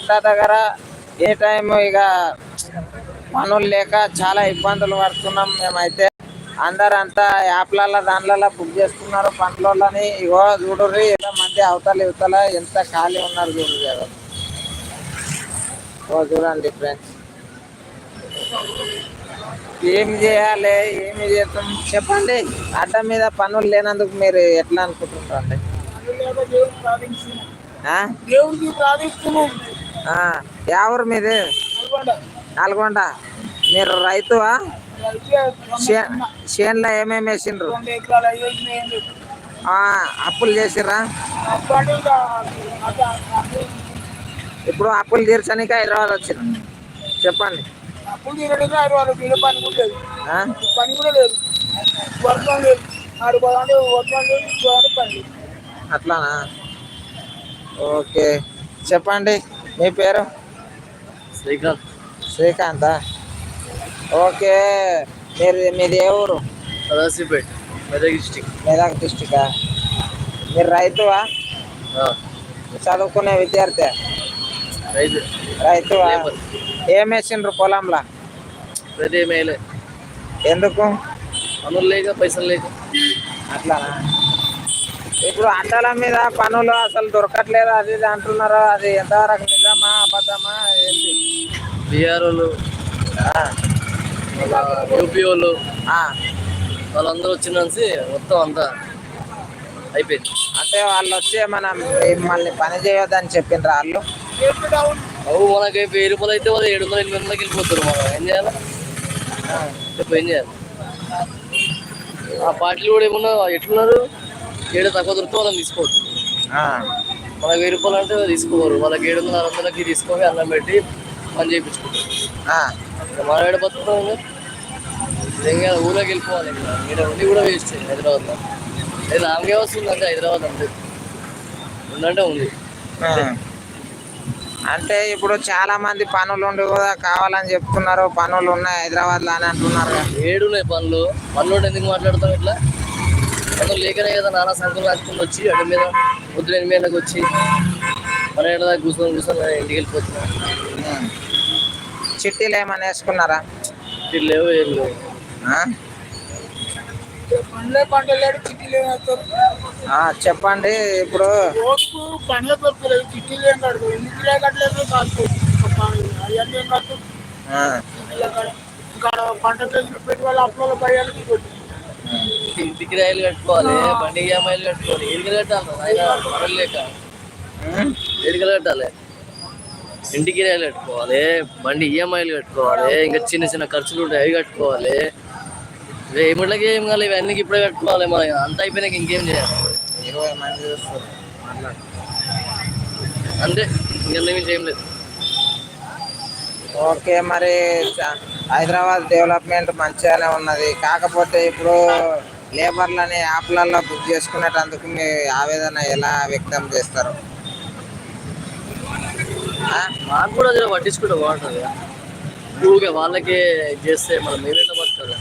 అడ్డా దగ్గర ఏ టైం ఇక పనులు లేక చాలా ఇబ్బందులు పడుతున్నాం మేమైతే. అందరంతా యాప్లలో దాంట్లో బుక్ చేసుకున్నారు పనులని ఇగో చూడుర్రి ఎంత మంది అవతల ఇవతల ఎంత ఖాళీ ఉన్నారు చూడు కదా ఓ చూడండి ఫ్రెండ్స్ ఏం చేయాలి ఏమి చేస్తాం చెప్పండి. అడ్డ మీద పనులు లేనందుకు మీరు ఎట్లా అనుకుంటున్నారండి? ఆ? దేవుడికి ప్రార్థిస్తున్నాం. ఎవరు మీది? నల్గొండ. మీరు రైతువా? చేనులో ఏమేమి వేసిండ్రు? అప్పులు చేసిర్రా? అట్లా- ఇప్పుడు అప్పులు తీర్చడానికి హైదరాబాద్ వచ్చిన చెప్పండి. తీరడానికి తీరే పని కూడా లేదు. ఆ? పని కూడా లేదు. వర్షం లేదు. ఆరు పదంటే వర్షం లేదు ఇటు పదంటే పని లేదు. అట్లానా? ఓకే. చెప్పండి. మీ పేరు? శ్రీకాంత్. శ్రీకాంత్? ఓకే. మీరు మీది ఏ ఊరు? సదాశివపేట్ మెదక్ డిస్టిక్. మెదక్ డిస్టికా మీరు రైతువా? చదువుకునే విద్యార్థి? రైతు. రైతువా. ఏం వేసిండ్రు పొలంలో? ఎందుకు? పనులు లేక పైసలు లేక. అట్లానా? ఇప్పుడు అడ్డాల మీద పనులు అసలు దొరకట్లేదు అది ఇది అంటున్నారు అది ఎంతవరకు నిజమా అబద్ధమా ఏంటి? బీఆర్ వాళ్ళు ఆ, యూపీ వాళ్ళు వాళ్ళందరూ వచ్చినంసి మొత్తం అంతా అయిపోయింది. అంటే వాళ్ళు వచ్చి మనం మిమ్మల్ని పని చేయొద్దని చెప్పిండ్రు వాళ్ళు? అవు మనకి వెయ్యి రూపాయలు అయితే వాళ్ళు ఏడు వందల ఎనిమిది వందలకి వెళ్ళిపోతారు మనం ఏం చేయాలి? చెప్పు ఏం చేయాలి? ఆ పార్టీలు కూడా ఏమన్నా ఎట్లున్నారు? ఏడు తక్కువ దొరికితే వాళ్ళని తీసుకోవద్దు ఆ, మనకి వెయ్యి రూపాయలు అంటే తీసుకోరు. వాళ్ళకి ఏడు వందల ఆరు వందలకి తీసుకొని అన్నం పెట్టి పని చేయించుకుంటారు. మనం ఏడ బతుకుతాం ఇంకా ఊళ్ళోకి వెళ్ళిపోవాలి ఇంకా. ఇక్కడ ఉండి కూడా వేస్ట్ హైదరాబాద్లో. అది నాకే వస్తుంది అంటే హైదరాబాద్ అంతే. ఉందంటే ఉంది. అంటే ఇప్పుడు చాలా మంది పనులు ఉండి కూడా కావాలని చెప్తున్నారు. పనులు ఉన్నాయి హైదరాబాద్లో అని అంటున్నారు. ఏడున్నాయి పనులు. పనులు ఎందుకు మాట్లాడతాం ఇట్లా? పనులు లేకనే కదా నానా సంఖ్యలు రాసుకుని వచ్చి అడ్డ మీద పొద్దున ఎనిమిది గంటలకు వచ్చి మన ఏడ దాకా కూర్చొని కూర్చొని ఇంటికి వెళ్ళిపోతున్నాం. చిట్టీలు ఏమైనా వేసుకున్నారా? ఇటు లేవు ఏం లేవు? పండ్లే లేడు చిట్టీలు చెప్పండి ఇప్పుడు రోజుకు పండ్లే దొరకలేదు చిట్టీలు ఏం కడతారు ఎందుకు లేకట్లేదు కాదు. అవన్నీ ఏం చిట్టీలు పంట పెట్టి వాళ్ళ అప్పుల భయాలకి కొట్టి ఇంటికి రైలు కట్టుకోవాలి బండి ఈఎంఐలు కట్టుకోవాలి ఎడికలు కట్టాలి లేక? ఎడికలు కట్టాలి. ఇంటికి రైలు కట్టుకోవాలి బండి ఈఎంఐలు కట్టుకోవాలి ఇంకా చిన్న చిన్న ఖర్చులు ఉంటాయి అవి కట్టుకోవాలి. రేపటికి ఏం కావాలి? ఇవన్నీ ఇప్పుడే కట్టుకోవాలి మనం అంత అయిపోయినాక ఇంకేం చేయాలి. అంతే ఏం లేదు. ఓకే మరి హైదరాబాద్ డెవలప్మెంట్ మంచిగానే ఉన్నది. కాకపోతే ఇప్పుడు లేబర్లని యాప్లలో బుక్ చేసుకునేటందుకు మీ ఆవేదన ఎలా వ్యక్తం చేస్తారు? మాకు కూడా జర పట్టించుకుంటే బాగుంటుంది. ఊరికే వాళ్ళకే చేస్తే మనం మేమేట పడుతుంది.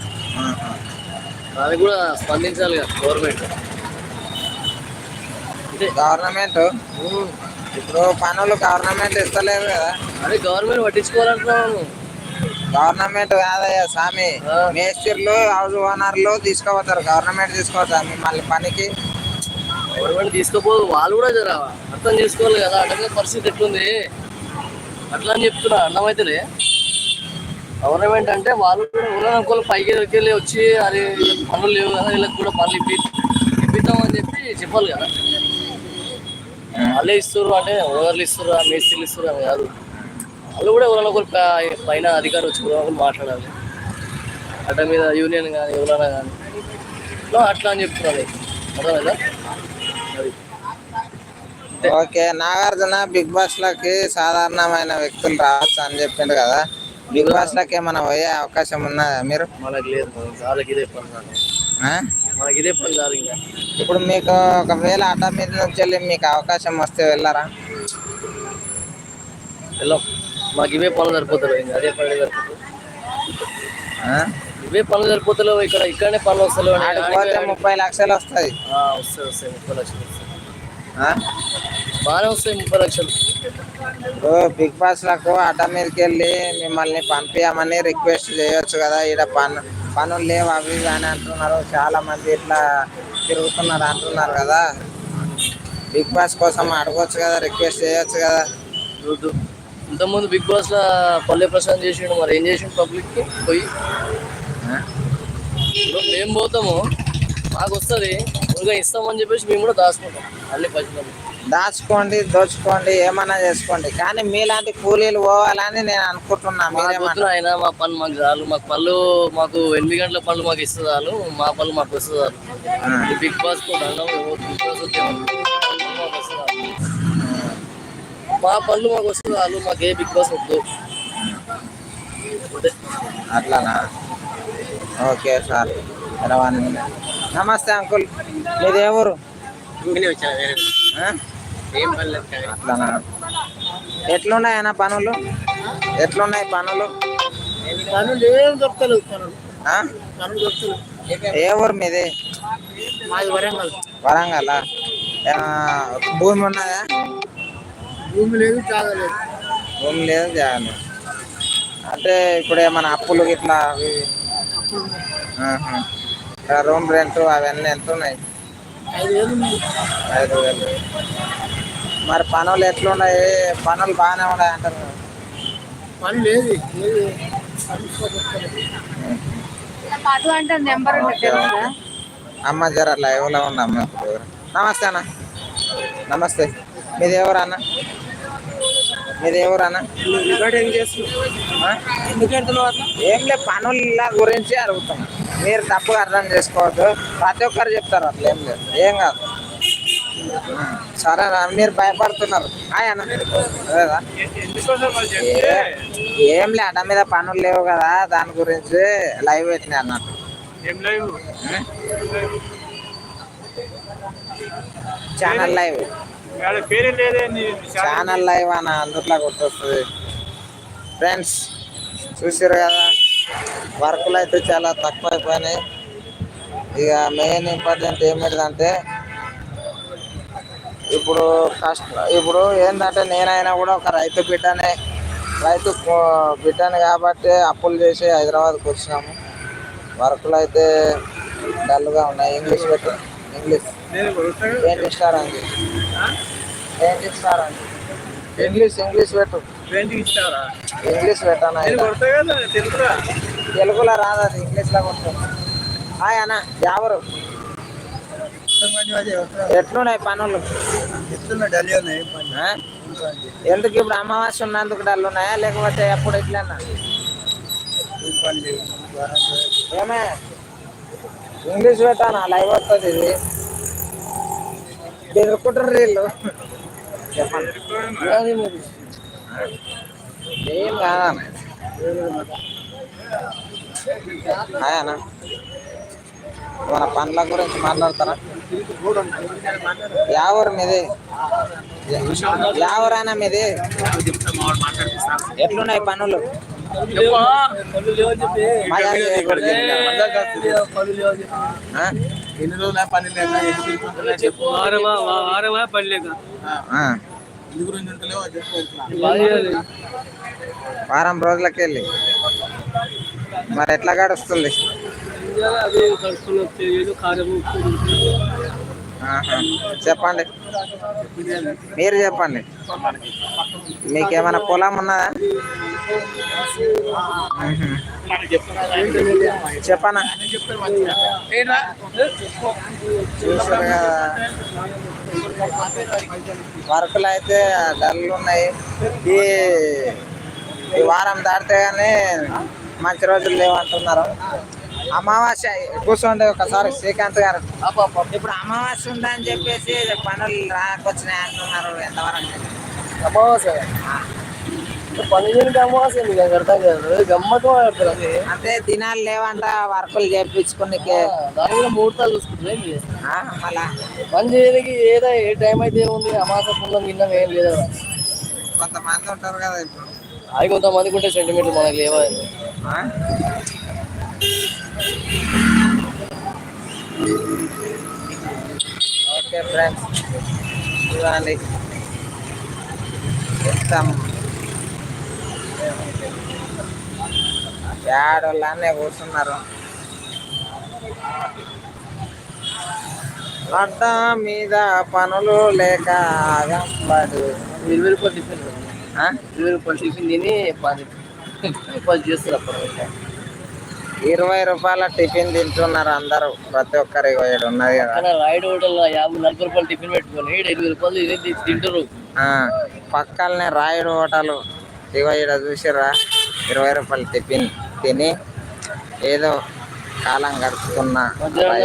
దానికి కూడా స్పందించాలి కదా గవర్నమెంట్. గవర్నమెంట్? ఇప్పుడు పనులు గవర్నమెంట్ ఇస్తలేదు కదా. అదే గవర్నమెంట్ పట్టించుకోవాలంటున్నాను గవర్నమెంట్ కాదయ్యా స్వామి. మేస్త్రీలు హౌస్ ఓనర్లు తీసుకోపోతారు. గవర్నమెంట్ తీసుకోపోతారు మిమ్మల్ని పనికి? గవర్నమెంట్ తీసుకోపోదు వాళ్ళు కూడా జర అర్థం చేసుకోవాలి కదా అట్లా పరిస్థితి ఎట్లుంది? అట్లా అని చెప్తున్నా అర్థమైతేలే. గవర్నమెంట్ అంటే వాళ్ళు కూడా ఉన్ననుకోలు పైకి వెళ్ళి వచ్చి అది వీళ్ళకి పనులు లేవు కదా వీళ్ళకి కూడా పనులు ఇప్పి ఇప్పిద్దామని చెప్పి చెప్పాలి కదా. వాళ్ళే ఇస్తారు అంటే ఓనర్లు ఇస్తారు మేస్త్రీలు ఇస్తారు అని కాదు. వాళ్ళు కూడా ఎవరైనా ఒకరు పైన అధికారి వచ్చి ఒకరు మాట్లాడాలి. అట్ట మీద యూనియన్ కానీ ఎవరైనా కానీ. అట్లా అని చెప్తున్నారు. అర్థమైందా? ఓకే నాగార్జున బిగ్ బాస్ లకి సాధారణమైన వ్యక్తులు రావచ్చు అని చెప్పిండు కదా. బిగ్ బాస్ లకి ఏమైనా పోయే అవకాశం ఉన్నదా మీరు? మనకి లేదు వాళ్ళకి ఇదే పని? మనకి ఇదే పని కాదు ఇంకా. ఇప్పుడు మీకు ఒకవేళ అడ్డ మీద నుంచి వెళ్ళి మీకు అవకాశం వస్తే వెళ్ళారా? వెళ్ళాం. మాకు ఇవే పనులు సరిపోతారు ఇంకా అదే పనులు సరిపోతారు ఆ? ఇవే పనులు సరిపోతలేవు ఇక్కడ ఇక్కడనే పనులు వస్తలేవు పోతే ముప్పై లక్షలు వస్తాయి. వస్తాయి వస్తాయి ముప్పై లక్షలు వస్తాయి? బాగానే వస్తాయి ముప్పై లక్షలు. బిగ్ బాస్లకు అడ్డ మీదకి వెళ్ళి మిమ్మల్ని పంపించమని రిక్వెస్ట్ చేయొచ్చు కదా ఈడ పను పనులు లేవు అవి అని అంటున్నారు. చాలా మంది ఇట్లా తిరుగుతున్నారు అంటున్నారు కదా. బిగ్ బాస్ కోసం అడగొచ్చు కదా రిక్వెస్ట్ చేయొచ్చు కదా. ఇంతకుముందు బిగ్ బాస్లో పల్లె ప్రశాంత్ చేసిండు మరి ఏం చేసిండు పబ్లిక్కి పోయి మేము పోతాము మాకు వస్తుంది ఇంకా ఇస్తామని చెప్పేసి మేము కూడా దాచుకుంటాం అన్ని పైసలు దాచుకోండి దోచుకోండి ఏమన్నా చేసుకోండి. కానీ మీలాంటి కూలీలు పోవాలని నేను అనుకుంటున్నా మాకు వద్దు మీరేమన్నా ఆయన మా పని మాకు చాలు. మాకు పళ్ళు మాకు ఎనిమిది గంటల పళ్ళు మాకు ఇస్తుంది చాలు. మా పళ్ళు మాకు వస్తుంది చాలు. ఆ. ఈ బిగ్ బాస్ బిగ్ బాస్ మా పళ్ళు మాకు వస్తుంది చాలు మాకు ఏ బిగ్ బాస్ వద్దు. అట్లానా? Okay sir. రవాణి. నమస్తే అంకుల్. మీది ఏ ఊరు? అట్లానా? ఎట్లున్నాయన్న పనులు? ఎట్లున్నాయి పనులు? పనులు ఏం దొరకలేదు పనులు? పనులు ఏ ఊరు మీది? మాది వరంగల్. వరంగల్? భూమి ఉన్నదా? భూమి లేదు తాగలేదు భూమి లేదు జాగలేదు అంటే ఇప్పుడు ఏమైనా అప్పులు ఇట్లా అవి రూమ్ రెంట్ అవన్నీ ఎంత ఉన్నాయి? ఐదు వేలు మరి పనులు ఎట్లున్నాయి? పనులు బాగానే ఉన్నాయి అంటారు. పని లేదు. అమ్మ జర లైవ్లో ఉన్నాం నమస్తే అన్న. నమస్తే. మీది ఎవరు అన్న? మీది ఎవరు అన్న? ఆ? ఏం లేదు పనుల గురించి అడుగుతున్నా మీరు తప్పుగా అర్థం చేసుకోవద్దు. ప్రతి ఒక్కరు చెప్తారు అట్లా ఏం లేదు. ఏం కాదు. సరే మీరు భయపడుతున్నారు. అన్న. అదేదా ఏ- ఏం లే అడ్డ మీద పనులు లేవు కదా దాని గురించి లైవ్ పెట్టినా అన్నట్టు ఛానల్ లైవ్. ఛానల్ లైవ్ అని అందుట్లో గుర్తొస్తుంది. ఫ్రెండ్స్ చూసారు కదా వర్కులు అయితే చాలా తక్కువ అయిపోయినాయి ఇక మెయిన్ ఇంపార్టెంట్ ఏమిటంటే ఇప్పుడు కష్ట ఇప్పుడు ఏంటంటే నేనైనా కూడా ఒక రైతు బిడ్డనే రైతు బిడ్డను కాబట్టి అప్పులు చేసి హైదరాబాద్కి వచ్చినాము. వర్కులు అయితే డల్గా ఉన్నాయి. ఇంగ్లీష్ పెట్టు ఇంగ్లీష్ ఏంటి ఇస్తారు అండి ఏంటి ఇస్తారు అండి ఇంగ్లీష్ ఇంగ్లీష్ పెట్టు. ఇస్తారా? ఇంగ్లీష్ పెట్టాను తెలుగులో రాదు అది? ఇంగ్లీష్లో కొడుతుంది హాయ్ అన్న ఎవరు ఎట్లున్నాయి పనులు? ఎందుకు ఇప్పుడు అమావాస్య ఉన్నందుకు డల్ ఉన్నాయా? లేకపోతే ఎప్పుడు ఎట్లన్నా ఏమే? ఇంగ్లీష్ పెట్టానా? లైవ్ వస్తుంది ఇది. బెదురుకుంటారు వీళ్ళు. చెప్పండి. ఏం కాదన్న. అన్న మన పనుల గురించి మాట్లాడతారా? యావరు మీది? యావరైనా మీది? ఎట్లున్నాయి పనులు. ఆ? ఎన్ని రోజులు పని లేక ఎన్ని చెప్పు. ఆ. గురించి చెప్పు వారం రోజులకి వెళ్ళి మరి ఎట్లా గడుస్తుంది? ఆహా. చెప్పండి. మీరు చెప్పండి. మీకేమైనా పొలం ఉన్నదా? చెప్పనా? చూసారు కదా వర్కులు అయితే డల్లు ఉన్నాయి. ఈ ఈ వారం దాటితే కానీ మంచి రోజులు లేవంటున్నారు. అమావాస్య కూర్చోండి ఒకసారి శ్రీకాంత్ గారు. ఇప్పుడు అమావాస్య ఉందని చెప్పేసి పనులు రాకొచ్చినాయి అంటున్నారు ఎంతవరకు? అమావాస్య? పని చేయడానికి అమావాస్య మీకు అర్థం కాదు. గమ్మతం అది. అంటే దినాలు లేవంట వర్కులు చేయించుకునికే దాని కూడా ముహూర్తాలు చూసుకుంటుంది? మళ్ళా? పని చేయడానికి ఏదో ఏ టైం అయితే ఉంది అమాస పుణ్యం గిన్నం ఏం లేదు. కొంతమంది ఉంటారు కదా ఇప్పుడు. అవి కొంతమందికి ఉంటే సెంటిమీటర్ మనకి లేవా? ఓకే ఫ్రెండ్స్ చూడండి మొత్తం ఏడోళ్ళనే కూర్చున్నారు. అడ్డ మీద పనులు లేక ఆగంబడు. ఇరవై రూపాయలు టిఫిన్? ఇరవై రూపాయలు టిఫిన్ తిని పది పది చేస్తారు అప్పుడు. ఇరవై రూపాయల టిఫిన్ తింటున్నారు అందరూ. ప్రతి ఒక్కరి ఉన్నది కదా. రాయుడు హోటల్ యాభై నలభై రూపాయలు టిఫిన్ పెట్టుకొని ఇరవై రూపాయలు ఇదే తింటారు ఆ, పక్కనే రాయుడు హోటల్. ఇగో ఈడ చూసిర్రా ఇరవై రూపాయల టిఫిన్ తిని ఏదో కాలం గడుపుతున్న తర్వాత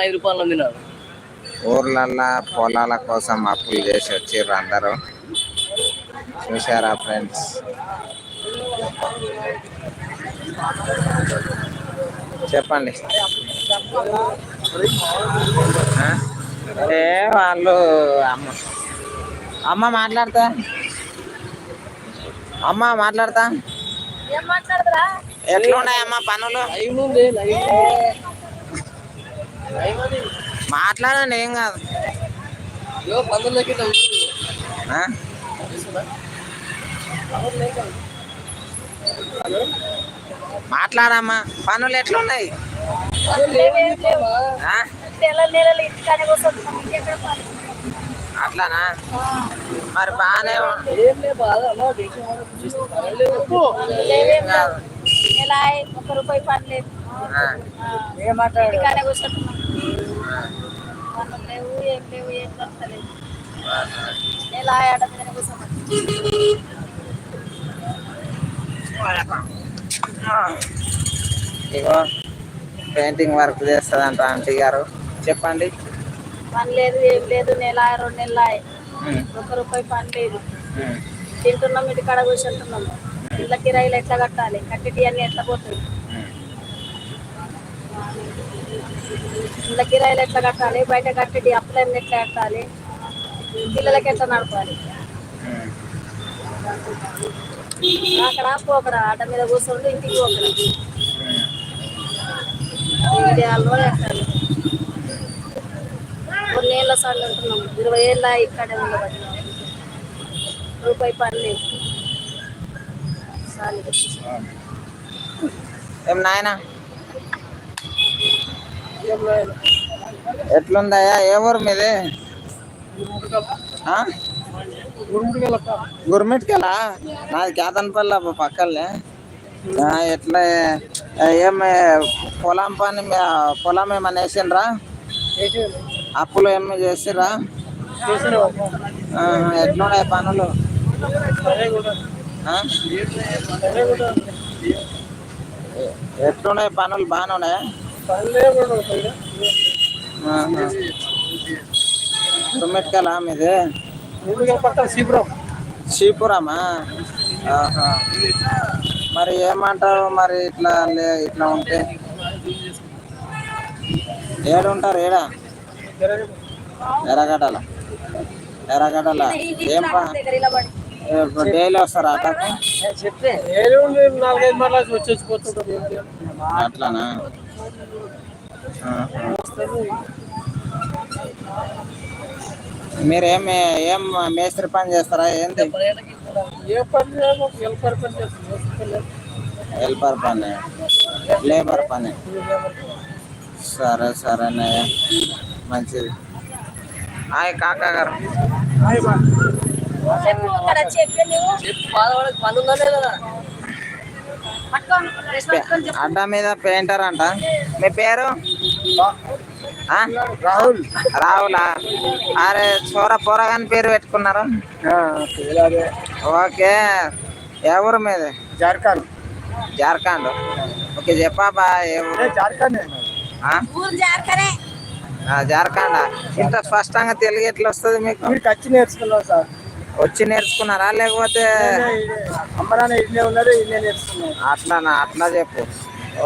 ఐదు రూపాయలు తిన్నారు ఊర్లల్లో పొలాల కోసం అప్పులు చేసి వచ్చిర్రు అందరూ. చూసారా ఫ్రెండ్స్? చెప్పండి? ఏ వాళ్ళు అమ్మ. అమ్మ మాట్లాడతా. అమ్మ మాట్లాడతా. ఎట్లున్నాయమ్మా పనులు? మాట్లాడండి ఏం కాదు. ఇగో పంతొమ్మిది కింద ఉంటుంది. ఆ? మాట్లాడమ్మా. పనులు ఎట్లున్నాయి? అట్లానా? మరి బాగానే ఒక్క రూపాయి పని లేదు. ఆ. ఇంటికానే కూర్చుంటున్నాం పనులు లేవు ఏం లేవు ఏం దొరకలేదు. నెల ఆడ మీద కూర్చోమని ఇగో పెయింటింగ్ వర్క్ చేస్తుందంట ఆంటీ గారు. చెప్పండి. పని లేదు ఏం లేదు నెల రెండు నెలలు. ఒక్క రూపాయి పని లేదు. తింటున్నాం ఇంటికాడ కూర్చుంటున్నాం. ఇళ్ళ కిరాయిలు ఎట్లా కట్టాలి? కట్టేటి అన్ని ఎట్లా ఉమ్. ఇళ్ళ కిరాయిలు ఎట్లా కట్టాలి? బయట కట్టేటి అప్పులన్నీ ఎట్లా కట్టాలి? పిల్లలకి ఎట్లా నడపాలి. అక్కడ పోకడా ఆట మీద కూర్చోండి ఇంటికి పోకడా. ఇది అల్వా ఎక్కాలి కొన్ని ఏళ్ళ సార్లు ఉంటున్నాం ఇరవై ఏళ్ళ ఇక్కడే ఉండబట్టి. రూపాయి పని ఏం నాయన? ఎట్లుందయ్యా? ఏ ఊరు మీది? గుర్మిట్కెలా? నాది కేతన్పల్లి అబ్బా పక్కలే ఎట్లా ఏం పొలం పని పొలం ఏమన్నా వేసిండ్రా? అప్పులు ఏమి చేసిరా ఎట్లున్నాయి పనులు? ఎట్లున్నాయి పనులు? బాగానే ఉన్నాయా ఆహా. గుర్మిట్కెలా మీది? శ్రీపురమా. మరి ఏమంటారు మరి ఇట్లా లే- ఇట్లా ఉంటే? ఏడు ఉంటారు ఏడా? ఎర్రగడ్డల? ఎర్రగడ్డల? ఏం డైలీ వస్తారా అటకు అట్లానా? మీరేం ఏం మేస్త్రి పని చేస్తారా? ఏంది ఏ పని హెల్పర్ పని చేస్తుంది హెల్పర్ పని. లేబర్ పని. సరే సరేనయ్య మంచిది. హాయ్ కాకా గారు. అడ్డా మీద పెయింటర్ అంట. మీ పేరు? రాహుల్. రాహులా? అరే చోర పోరగాని పేరు పెట్టుకున్నారు? ఓకే. ఎవరు మీది? జార్ఖండ్. జార్ఖండ్. ఓకే చెప్పా బా ఏ ఊరు? జార్ఖండ్. ఇంత స్పష్టంగా తెలుగు ఎట్లా వస్తుంది మీకు? వచ్చి నేర్చుకున్నాం సార్? వచ్చి నేర్చుకున్నారా? లేకపోతే అమ్మ నాన్న ఇన్నే ఉన్నారు అట్లానా? అట్లా చెప్పు.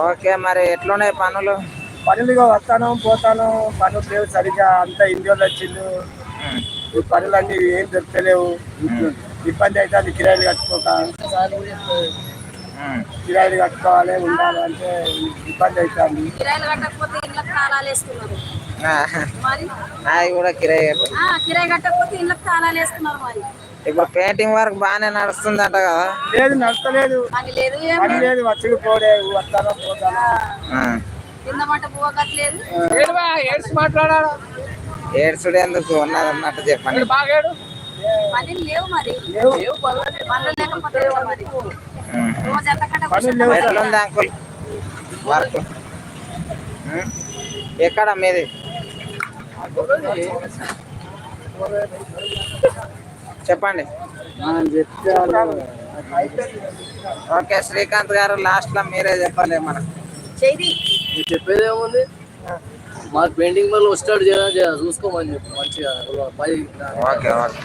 ఓకే మరి ఎట్లున్నాయి పనులు? పనులుగా వస్తాను పోతాను. పనులు లేవు సరిగా అంతా ఇండియాలో వచ్చిండు. ఉమ్, ఈ పనులన్నీ ఏం దొరకలేవు. ఇబ్బంది అయితే అది కిరాయిలు కట్టుకోక. కిరాయిలు కట్టుకోవాలి ఉండాలి అంటే ఇబ్బంది అవుతుంది. నాది కూడా కిరాయి కిరాయి కట్టకపోతే ఇళ్ళకి తాళాలు వేసుకున్నారు మరి. ఇప్పుడు పెయింటింగ్ వర్క్ బాగానే నడుస్తుందట కదా. లేదు నడతలేదు పని లేదు ఏం పని లేదు. వచ్చి పోడే వస్తాను పోతాను. ఏడ్చుడు ఎందుకు ఉన్నది అన్నట్టు చెప్పండి. ఎట్లుంది అంకుల్? వర్క్. ఎక్కడ మీది? చెప్పండి. ఓకే శ్రీకాంత్ గారు లాస్ట్లో మీరే చెప్పాలి మనకు. చెయ్యి మీరు చెప్పేది ఏముంది మాకు పెయింటింగ్ వల్ల వస్తాడు జర జర చూసుకోమని చెప్పు మంచిగా పై ఓకే ఓకే